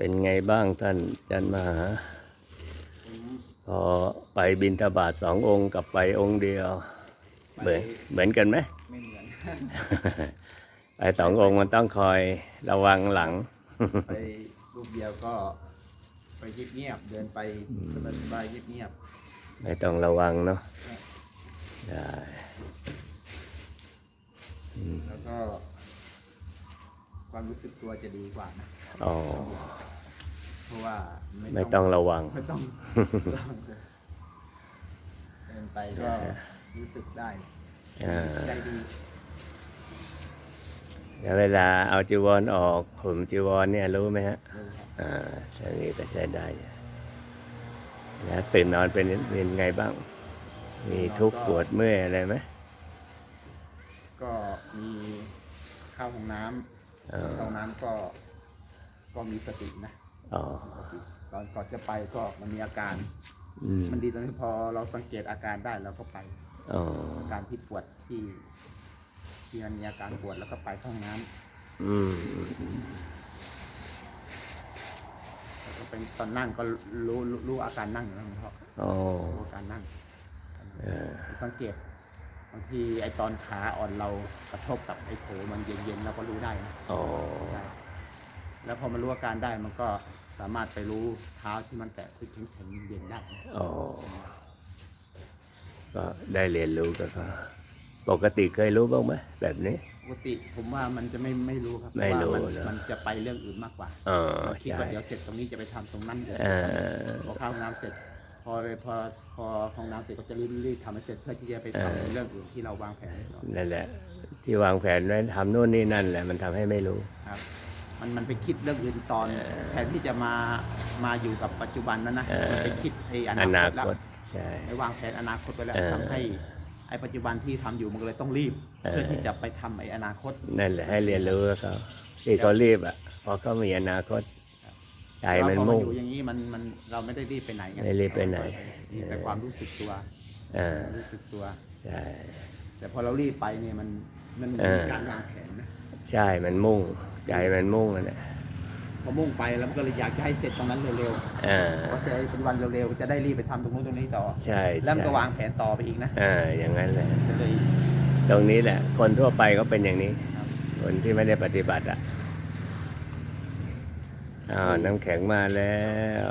เป็นไงบ้างท่านจันมหา พอไปบินทบาทสององค์กับไปองค์เดียว เหมือนเหมือนกันไหมไม่เหมือน ไปสององค์มันต้องคอยระวังหลัง ไปรูปเดียวก็ไปเงียบๆเดินไปสบายๆเงียบไม่ต้องระวังเนาะได้ๆแล้วก็ความรู้สึกตัวจะดีกว่านะ อ๋อ เพราะว่าไม่ต้องระวัง ไม่ต้องเดินไปก็รู้สึกได้อ่าใจดีแล้วเวลาเอาจีวรออกผมจีวรเนี่ยรู้ไหมฮะรู้ครับอ่าใช่นี่ก็ใช้ได้แล้วตื่นนอนเป็นเป็นไงบ้าง มีทุกข์ปวดเมื่อยอะไรไหมก็มีเข้าห้องน้ำอ๋อเข้าห้องน้ำก็ก็มีสตินะอ๋อ ตอนก่อนจะไปก็มันมีอาการอืมมันดีตรงที่พอเราสังเกตอาการได้เราก็ไปอ๋ออาการที่ปวดที่ที่มันมีอาการปวดแล้วก็ไปเข้าห้องน้ำอืมอืมอืมแล้วก็เป็นตอนนั่งก็รู้รู้รู้อาการนั่งอยู่แล้วหลวงพ่ออ๋อรู้อาการนั่งเออสังเกตบางทีไอตอนขาอ่อนเรากระทบกับไอโถมันเย็นๆเราก็รู้ได้นะอ๋อได้แล้วพอมันรู้อาการได้มันก็ สามารถไปรู้เท้าที่มันแตะที่แข็งๆเย็นๆได้อ๋อก็ได้เรียนรู้กันปกติเคยรู้บ้างไหมแบบนี้ ปกติผมว่ามันจะไม่ไม่รู้ครับไม่รู้เพาะว่ามันเหรอมันจะไปเรื่องอื่นมากกว่าอ๋อคิดใช่ว่าเดี๋ยวเสร็จตรงนี้จะไปทำตรงนั้นเดี๋ยวเออพอเข้าห้องน้ำเสร็จ พอเลยพอพอห้องน้ำเสร็จก็จะรีบรีบทำให้เสร็จเพื่อที่จะไปทำเรื่องอื่นที่เราวางแผนไว้ก่อนนั่นแหละ ที่วางแผนไว้ทำนู่นนี่นั่นแหละ มันทำให้ไม่รู้ครับ มันมันไปคิดเรื่องอื่นตอนแทนที่จะมามาอยู่กับปัจจุบันนั้นนะเออมันไปคิดไอ้ออนานาคตแล้วคตใช่ไปวางแผนอนาคตไว้แล้วเออทำให้ไอ้ปัจจุบันที่ทำอยู่มันก็เลยต้องรีบเออเพื่อที่จะไปทำไอ้อนาคตนั่นแหละให้เรียนรู้กับเขาที่เขารีบอะเพราะเขามีอนาคตใจมันเราพอมุ่งอยู่อย่างนี้มันมันเราไม่ได้รีบไปไหนงไม่รีบไปไหนมีแต่ความรู้สึกตัวอ่ารู้สึกตัวใช่แต่พอเรารีบไปเนี่ยมันมันเอมีอการวางแผนนะใช่มันมุ่ง ใจมันมุ่งนั่นแหละพอมุ่งไปแล้วมันก็เลยอยากจะให้เสร็จตรงนั้นเร็วอ่าๆพอเสร็จเป็นวันเร็วๆจะได้รีบไปทำตรงนู้นตรงนี้ต่อใช่แล้วมันก็ใช่วางแผนต่อไปอีกนะอ่าอย่างนั้นแหละ ก็เลย ตรงนี้แหละ คนทั่วไปก็เป็นอย่างนี้ ครับ คนที่ไม่ได้ปฏิบัติอะอ้าวน้ำแข็งมาแล้ว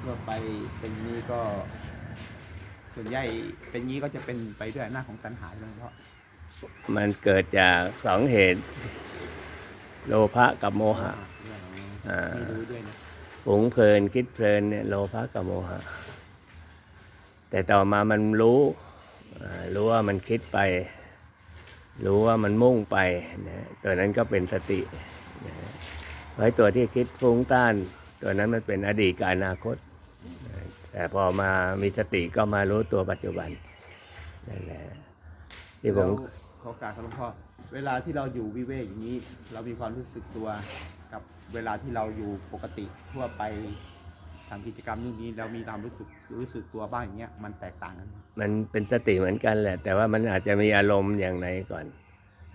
เมื่อไปเป็นนี้ก็ ส่วนใหญ่เป็นนี้ก็จะเป็นไปด้วยหน้าจของตัณหาเลยเพราะมันเกิดจากสองเหตุ โลภะกับโมหะเรื่องของอ่าไม่รู้ด้วยนะฝูงเพลินคิดเพลินเนี่ยโลภะกับโมหะ แต่ต่อมามันรู้อ่ารู้ว่ามันคิดไป รู้ว่ามันมุ่งไปนะตัวนั้นก็เป็นสตินะไว้ตัวที่คิดฟุ้งต้าน ตัวนั้นมันเป็นอดีตกับอนาคตนะ แต่พอมามีสติก็มารู้ตัวปัจจุบันนั่นแหละที่ผมแล้วขอโอการครับหลวงพ่อเวลาที่เราอยู่วิเวกอย่างนี้ เรามีความรู้สึกตัวกับเวลาที่เราอยู่ปกติทั่วไปทำกิจกรรมนู่นนี้เรามีความรู้สึกรู้สึกตัวบ้างอย่างเงี้ยมันแตกต่างกันไหมมันเป็นสติเหมือนกันแหละ แต่ว่ามันอาจจะมีอารมณ์อย่างไหนก่อน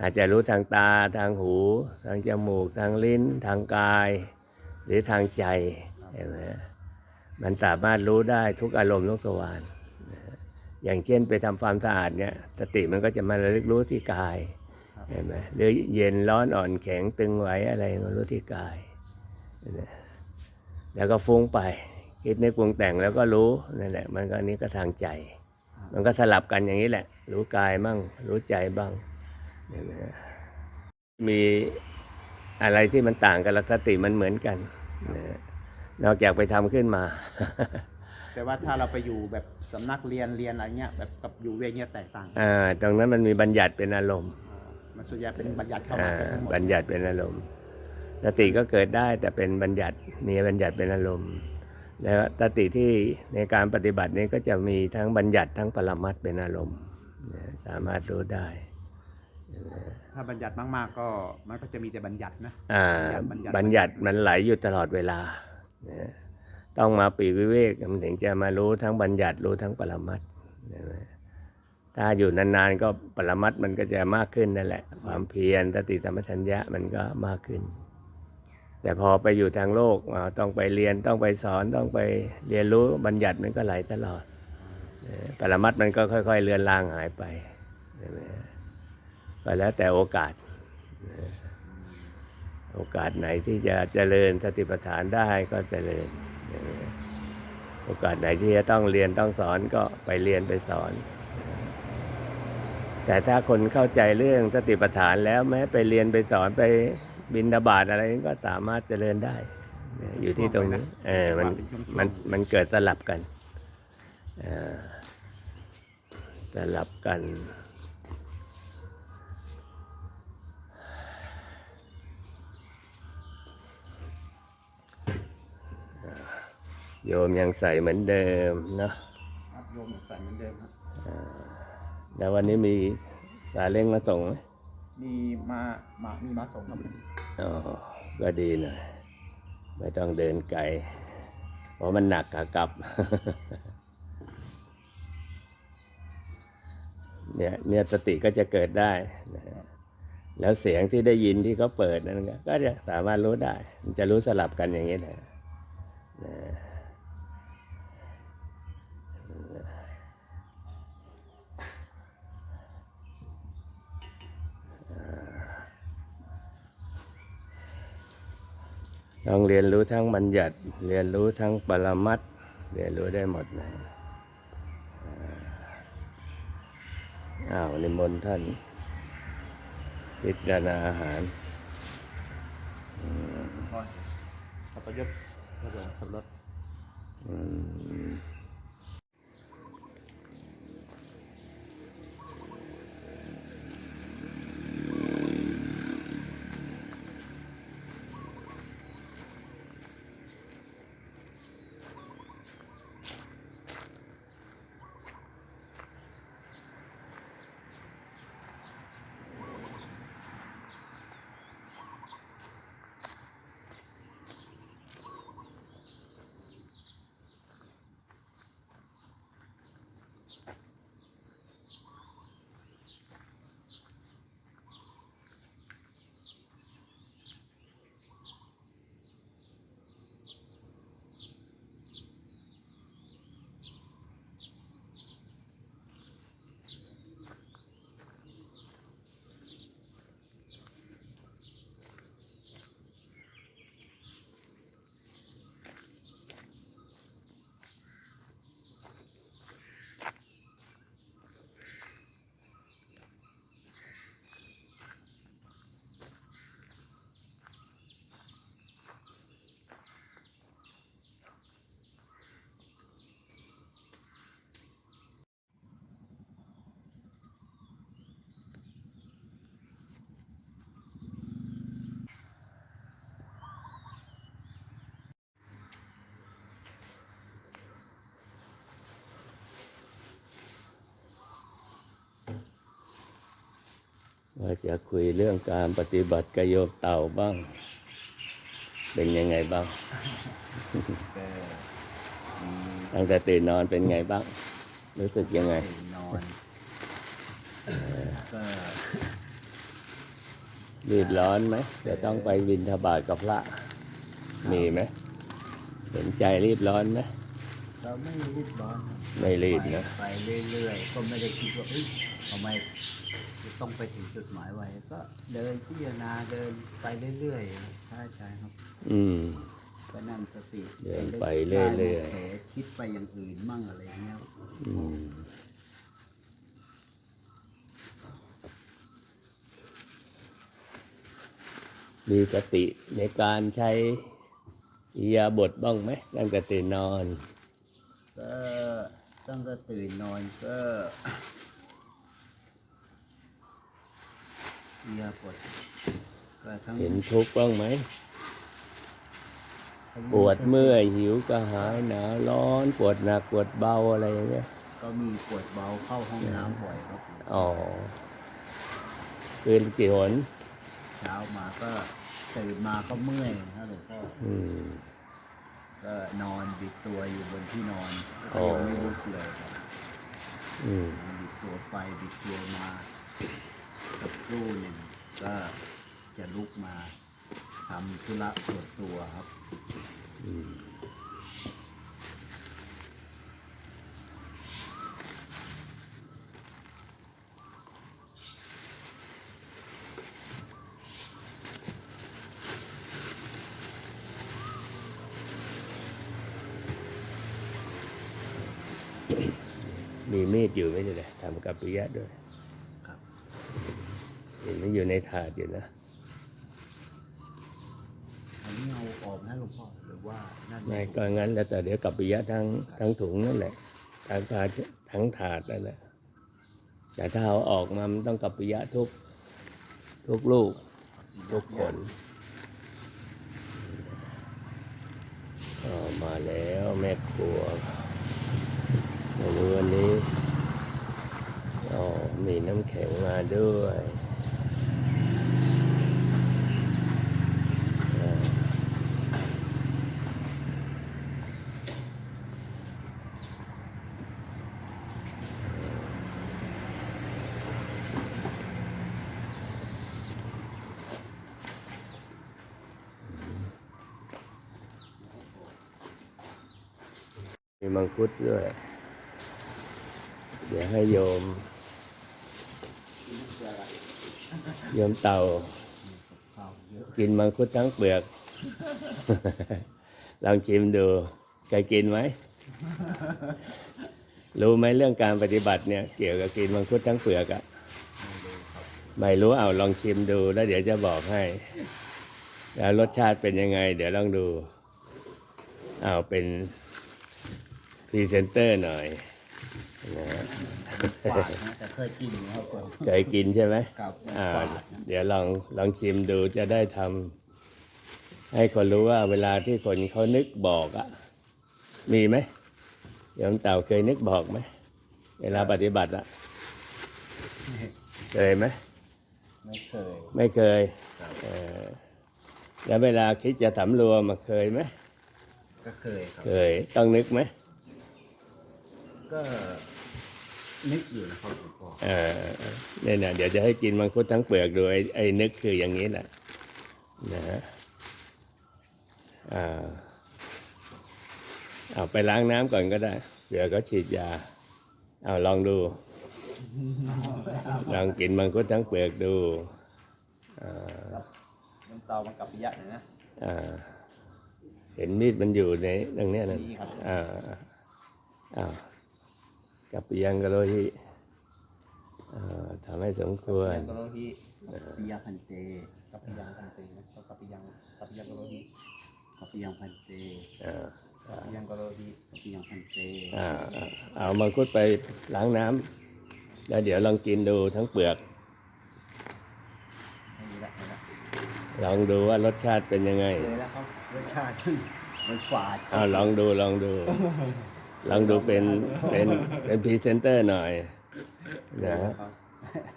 อาจจะรู้ทางตาทางหู ทางจมูก ทางลิ้น ทางกาย หรือทางใจเห็นไหม มันสามารถรู้ได้ทุกอารมณ์ทุกทวารนอย่างเช่นไปทำความสะอาดเนี่ยสติมันก็จะมาระลึกรู้ที่กายเห็นไหมหรือเย็นร้อนอ่อนแข็งตึงไหวอะไรมันรู้ที่กาย แล้วก็ฟุ้งไปคิดนึกปรุงแต่งแล้วก็รู้นั่นแหละมันก็นี้ก็ทางใจ มันก็สลับกันอย่างนี้แหละ รู้กายบ้างรู้ใจบ้างเห็นไหมมีอะไรที่มันต่างกันแล้วสติมันเหมือนกันนะ นอกจากไปทำขึ้นมา แต่ว่าถ้าเราไปอยู่แบบสำนักเรียนเรียนอะไรเงี้ยแบบกับอยู่เวกเงี้ยแตกต่างกันอ่าตรงนั้นมันมีบัญญัติเป็นอารมณ์อ๋อมันส่วนใหญ่เป็นบัญญัติเข้าอ่ามาเป็นทั้งหมดบัญญัติเป็นอารมณ์สติก็เกิดได้แต่เป็นบัญญัติมีบัญญัติเป็นอารมณ์แล้วสติที่ในการปฏิบัตินี้ก็จะมีทั้งบัญญัติทั้งปรมัตถ์เป็นอารมณ์นะสามารถรู้ได้ ถ้าบัญญัติมากๆก็มันก็จะมีแต่บัญญัตินะอ่าบัญญัติบัญญัติมันไหลอยู่ตลอดเวลานะ ต้องมาปีกวิเวกมันถึงจะมารู้ทั้งบัญญัติรู้ทั้งปรมัตถ้าอยู่นานๆก็ปรมัตมันก็จะมากขึ้นนั่นแหละ ความเพียรสติสัมปชัญญะมันก็มากขึ้น แต่พอไปอยู่ทางโลกต้องไปเรียนต้องไปสอนต้องไปเรียนรู้บัญญัติมันก็ไหลตลอดปรมัตมันก็ค่อย ๆ เลือนลางหายไปไหมก็แล้วแต่โอกาส โอกาสไหนที่จะเจริญสติปัฏฐานได้ก็เจริญ โอกาสไหนที่จะต้องเรียนต้องสอนก็ไปเรียนไปสอน แต่ถ้าคนเข้าใจเรื่องสติปัฏฐานแล้วแม้ไปเรียนไปสอนไปบินดาบาตอะไรก็สามารถเจริญได้ อยู่ที่ตรงนี้เออมันมันมันเกิดสลับกันเออสลับกัน โยมยังใส่เหมือนเดิมเนาะครับโยมใส่เหมือนเดิมครับแล้ววันนี้มีสาเล้งมาส่งไหมมีมามามีมาส่งครับอ๋อก็ดีหน่อยไม่ต้องเดินไกลเพราะมันหนักขากลับเนี่ยเนี่ยสติก็จะเกิดได้นะแล้วเสียงที่ได้ยินที่เขาเปิดนั้นก็ก็จะสามารถรู้ได้ มันจะรู้สลับกันอย่างนี้นะนะ ต้องเรียนรู้ทั้งบัญญัติ เรียนรู้ทั้งปรมัตเรียนรู้ได้หมดนะอ้าวนิมนต์ท่านพิจารณาอาหารสัพยศระเบิดสับรถ ว่าจะคุยเรื่องการปฏิบัติกบโยกเต่าบ้าง เป็นยังไงบ้างก็มีตั้งแต่ตื่นนอนเป็นไงบ้าง รู้สึกยังไงตื่นนอนก็รีบร้อนไหมจะต้องไปบินทบาทกับพระ มีไหมเห็นใจรีบร้อนไหมเราไม่รีบร้อนครับไม่รีบนะไปเรื่อยๆก็ไม่ได้คิดว่าเอ้ยทำไม จะต้องไปถึงจุดหมายไวก็เดินพิจารณาเดินไปเรื่อยๆใช่ใช่ครับอืม ก็นั่งสติเดินไปเรื่อยๆๆเผลอคิดไปอย่างอื่นมั่งอะไรเงี้ยอืมมีสติในการใช้อิริยาบทบ้างไหมตั้งแต่ตื่นนอน ก็ตั้งแต่ตื่นนอนก็ เอียาปวดก็ทั้งเห็นทุกข์บ้างไหมทั้งปวดเมื่อยหิวกระหายหนาวร้อน ปวดหนักปวดเบาอะไรอย่างเงี้ย ก็มีปวดเบาเข้าห้องน้ำบ่อยครับ อ๋อคืนกี่หนเช้ามาก็ตื่นมาก็เมื่อยนะหลวงพ่ออืมก็นอนบิดตัวอยู่บนที่นอนอ๋ก็อยังไม่ลุกเลยครับอืมนอนบิดตัวไปบิดตัวมาสัก ครู่หนึ่งก็จะลุกมาทำธุระส่วนตัวครับ มีมีดอยู่ไม่ใช่เหรอทำกับปิยะด้วย มันอยู่ในถาดอยู่นะอันนี้เอาออกนะหลวงพ่อหรือว่านั่นไม่ก็งั้นแล้วแต่เดี๋ยวกับปิยะทั้งทั้งถุงนั่นแหละทั้งถาดทั้งถาดนั่นแหละแต่ถ้าเอาออกมามันต้องกับปิยะทุกทุกลูกทุกคนอ๋อมาแล้วแม่ครัวในวันนี้อ๋อมีน้ำแข็งมาด้วย มังคุดด้วย เดี๋ยวให้โยม โยมเต่า กินมังคุดทั้งเปลือก ลองชิมดูเคยกินไหม รู้ไหมเรื่องการปฏิบัติเนี่ย เกี่ยวกับกินมังคุดทั้งเปลือกอะไม่รู้เอาลองชิมดู แล้วเดี๋ยวจะบอกให้ แล้วรสชาติเป็นยังไง เดี๋ยวลองดูเอาเป็น พรีเซนเตอร์หน่อยนะฮะฝาดนะแต่เคยกินนะครับผมเคยกินใช่ไหมกับอ่าฝาดนะเดี๋ยวลองลองชิมดูจะได้ทำให้คนรู้ว่าเวลาที่คนเขานึกบอกอะมีไหมโยมเต่าเคยนึกบอกไหมเวลาปฏิบัติอะเคยไหม ไม่เคยไม่เคยเออแล้วเวลาคิดจะสำรวมอะเคยไหม ก็เคยครับเคย ต้องนึกไหม ก็นึกอยู่นะครับหลวงพ่อเออเนี่ยนะเดี๋ยวจะให้กินมังคุดทั้งเปลือกดูไอ้ไอ้นึกคืออย่างนี้แหละนะฮะอ่าเอาไปล้างน้ำก่อนก็ได้เผื่อก็ฉีดยา เอาลองดู ลองกินมังคุดทั้งเปลือกดูอ่าน้ำเตามันกับปิยะหน่อยนะ อ่า เห็นมีดมันอยู่ในตรงเนี้ยนั่นนี่ครับอ่าอ้าว กับปิยังกะโลหิอ่าทำให้สมควรปิยังกะโลหิปิยาพันเตกับปิยังกันเตนะกับปิยังกับปิยังกะโลหิกับปิยังพันเตอ่ากับปิยังกะโลหิกับปิยังพันเตอ่าอ่าเอามังคุดไปล้างน้ำแล้วเดี๋ยวลองกินดูทั้งเปลือกให้ดูละให้ละลองดูว่ารสชาติเป็นยังไงเลยแล้วครับรสชาติมันฝาดเอาลองดูลองดู ลองดูเป็นเป็นเป็นพรีเซนเตอร์หน่อยนะครับ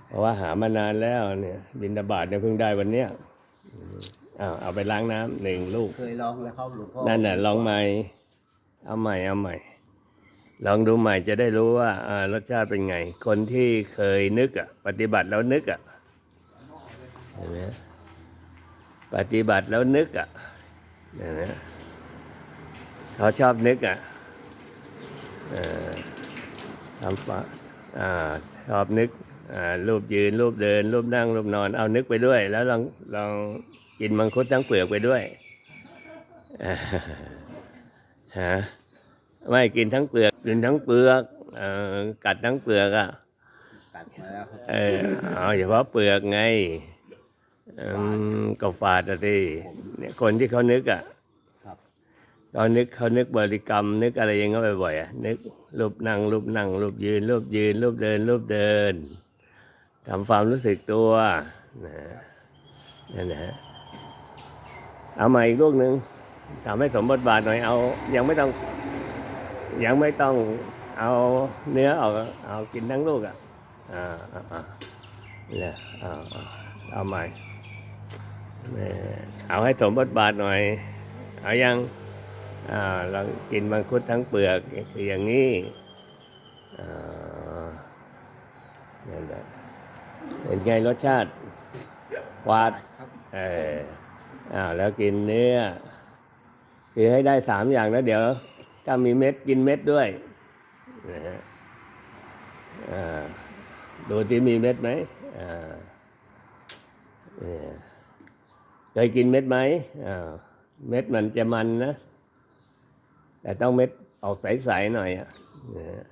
เพราะว่าหามานานแล้วเนี่ย บินดาบาทเนี่ยเพิ่งได้วันเนี้ยอืมอ้าวเอาไปล้างน้ำหนึ่งลูก เคยลองแล้วครับหลวงพ่อนั่นน่ะลองใหม่เอาใหม่เอาใหม่ ลองดูใหม่จะได้รู้ว่าอ่ารสชาติเป็นไง คนที่เคยนึกอะ ปฏิบัติแล้วนึกอะเห็นไหมปฏิบัติแล้วนึกอะเห็นไหมเขาชอบนึกอะเอ่อ ทำปะอ่าชอบนึกอ่ารูปยืนรูปเดินรูปนั่งรูปนอน เอานึกไปด้วย แล้วลองลองกินมังคุดทั้งเปลือกไปด้วยฮะไม่กินทั้งเปลือกกินทั้งเปลือกเอ่อกัดทั้งเปลือกอะกัดมาแล้วครับเออเอาเฉพาะเปลือกไงอืมก็ฝาดอะสิเนี่ยคนที่เขานึกอะครับ เขานึกเขานึกบริกรรม นึกอะไรอยังเงี้ยบ่อยๆนึกรูปนั่งรูปนั่งรูปยืนรูปยืนรูปเดินรูปเดินทำความรู้สึกตัวนะนั่นนะฮะเอามาอีกลูกหนึ่งทำให้สมบทบาทหน่อยเอายังไม่ต้อง ยังไม่ต้องเอาเนื้อออกเอากินทั้งลูกอะอ่าอ่าอ่าเนี่ยเอาเอาเอาใหม่เอาให้สมบทบาทหน่อย เอายัง เรากินมังคุดทั้งเปลือกคืออย่างนี้นั่นแหละเป็นไงรสชาติหวาดครับเอออ้าวแล้วกินเนื้อคือให้ได้สามอย่างแล้วเดี๋ยว ถ้ามีเม็ดกินเม็ดด้วยนะฮะดูที่มีเม็ดไหมอ่าเนี่ยเคยกินเม็ดไหมอ่าเม็ดมันจะมันนะ แต่ต้องเม็ดออกใสๆหน่อยอะนะฮะ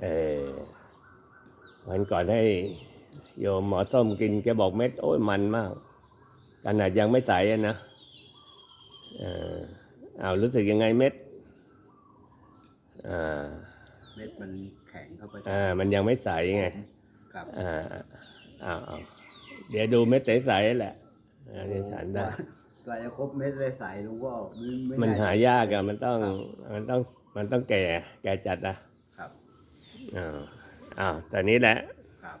เออวันก่อนให้โยมหมอส้มกินแกบอกเม็ดโอ้ยมันมากขนาดยังไม่ใสอะนะเออเอารู้สึกยังไงเม็ดอ่าเม็ดมันแข็งเข้าไปอ่ามันยังไม่ใสไงครับอ่าเอาเอาเดี๋ยวดูเม็ดใสๆแหละอันนี้ฉันได้ก ว่าจะครบเม็ดใสๆลุงก็ไม่มันได้หายากอะมันต้องมันต้องมันต้องแก่ แก่จัดนะครับอ้าวอ้าวตอนนี้แหละครับ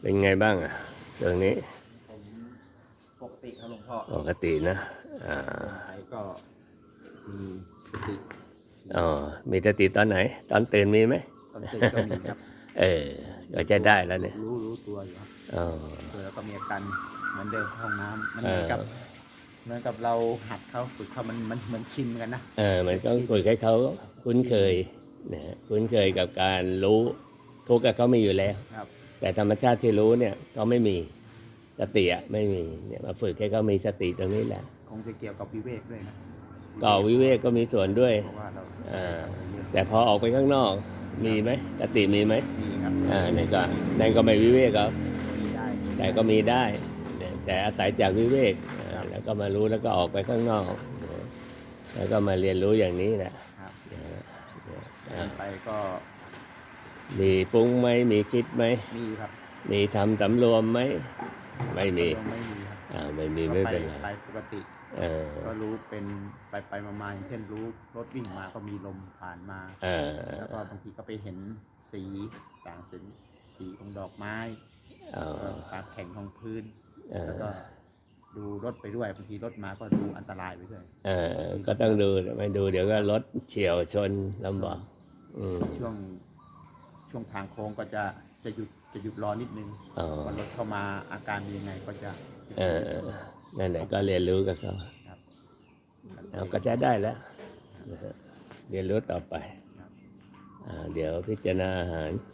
เป็นไงบ้างอะตรงนี้ผมปกติครับหลวงพ่อปกตินะอ่าไทยก็มีสติอ๋อมีสติตอนไหน ตอนตื่นมีไหมตอนตื่นก็มีครับ เออ ก็จะได้แล้วเนี่ย รู้รู้ตัวอยู่ครับอ๋อตัวแล้วก็มีอาการเหมือนเดินเข้าห้องน้ำมันเหมือนกับเออ เหมือนกับเราหัดเขาฝึกเขามันมันเหมือนชินเหมือนกันนะเออมันก็คุยให้เขาคุ้นเคยนะฮะคุ้นเคยกับการรู้ทุกข์อะเขามีอยู่แล้ว ครับ แต่ธรรมชาติที่รู้เนี่ยเขาไม่มีสติอะไม่มีเนี่ยมาฝึกให้เขามีสติตรงนี้แหละคงจะเกี่ยวกับวิเวกด้วยนะก็วิเวกก็มีส่วนด้วย เพราะว่าเราอ่า แต่พอออกไปข้างนอกมีไหมสติมีไหมมี ครับอ่านั่นก็นั่นก็ไม่วิเวกครับ มีได้แต่ก็มีได้แต่แต่อาศัยจากวิเวกอ่าแล้วก็มารู้แล้วก็ออกไปข้างนอกนะแล้วก็มาเรียนรู้อย่างนี้แหละครับนะฮะเดิอ่านไปก็มีฟุ้งไหมมีคิดไหม มีครับมีทำสำรวมไหม ไม่มี ไม่มีครับอ่าไม่มีก็ไม่ไปเป็นไรไปปกติ เออก็รู้เป็นไปไปมามาอย่างเช่นรู้รถวิ่งมาก็มีลมผ่านมา เออแล้วก็บางทีก็ไปเห็นสี ต่างสีสีของดอกไม้เอแล้วก็อการแข็งของพื้นเออแล้วก็ดูรถไปด้วยบางทีรถมาก็ดูอันตรายไปด้วยเออก็ต้องดูไม่ดูเดี๋ยวก็รถเฉียวชนลำบากอืมช่วงช่วงทางโค้งก็จะจะหยุดจะหยุดรอนิดนึงอ๋อว่ารถเข้ามาอาการเป็นยังไงก็จะจะเออนั่นแหละก็เรียนรู้กับเขาครับเอาก็ใช้ได้แล้วนะฮะเรียนรู้ต่อไปครับอ่าเดี๋ยวพิจารณาอาหารค